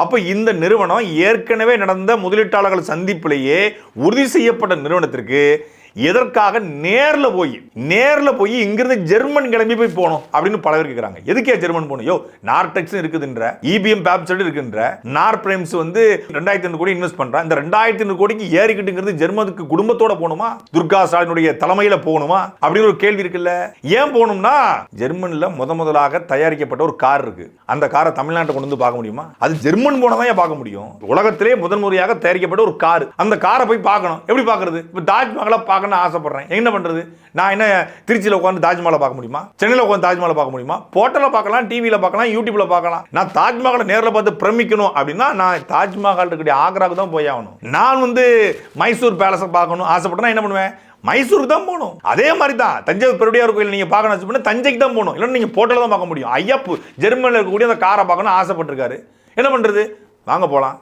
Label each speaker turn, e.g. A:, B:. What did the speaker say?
A: அப்போ இந்த நிறுவனம் ஏற்கனவே நடந்த முதலீட்டாளர்கள் சந்திப்பிலேயே உறுதி செய்யப்பட்ட நிறுவனத்திற்கு எதற்காக நேரில் போய் நேரில் போய் இங்கிருந்து ஜெர்மன் கிளம்பி போய் போகணும் அப்படின்னு பல பேர் கேட்குறாங்க எதுக்கே ஜெர்மன் போகணும்? யோ நார்டெக்ஸ் இருக்குதுன்ற இபிஎம் பேப்செட் இருக்குன்ற நார் பிரைம்ஸ் வந்து ரெண்டாயிரத்தி ஐநூறு கோடி இன்வெஸ்ட் பண்ணுறான் இந்த ரெண்டாயிரத்தி ஐநூறு கோடிக்கு ஏறிக்கிட்டுங்கிறது ஜெர்மனுக்கு குடும்பத்தோட போகணுமா? துர்கா ஸ்டாலினுடைய தலைமையில் போகணுமா? அப்படின்னு ஒரு கேள்வி இருக்குல்ல. ஏன் போகணும்னா ஜெர்மனில் முத முதலாக தயாரிக்கப்பட்ட ஒரு கார் இருக்கு. அந்த காரை தமிழ்நாட்டை கொண்டு வந்து பார்க்க முடியுமா? அது ஜெர்மன் போனதான் பார்க்க முடியும்? உலகத்திலே முதன் முறையாக தயாரிக்கப்பட்ட ஒரு கார். அந்த காரை போய் பார்க்கணும். எப்படி பார்க்கறது? இப்போ தாஜ்மஹாலை பார்க்கணும்னு ஆசைப்படுறேன். என்ன பண்ணுறது நான் என்ன திருச்சியில் உட்காந்து தாஜ்மஹாலை பார்க்க முடியுமா? சென்னையில் உட்காந்து தாஜ்மஹாலை பார்க்க முடியுமா? போட்டலில் பார்க்கலாம் டிவியில் பார்க்கலாம் யூடியூப்ல பார்க்கலாம். நான் தாஜ்மஹாலை நேரில் பார்த்து பிரமிக்கணும் அப்படின்னா நான் தாஜ்மஹால் இருக்கக்கூடிய ஆக்ராவுக்கு தான் போய் ஆகணும். நான் வந்து மைசூர் பேலஸை பார்க்கணும் ஆசைப்பட்டேன்னா என்ன பண்ணுவேன்? மைசூருக்கு தான் போகணும். அதே மாதிரி தான் தஞ்சாவூர் பெருடியார் கோயில் நீங்கள் பார்க்கணும் ஆசைப்பட்டு தஞ்சைக்கு தான் போகணும். இல்லைன்னா நீங்கள் போட்டலில் தான் பார்க்க முடியும். ஐயப்பு ஜெர்மனியில் இருக்கக்கூடிய அந்த காரை பார்க்கணும் ஆசைப்பட்டிருக்காரு. என்ன பண்ணுறது வாங்க போகலாம்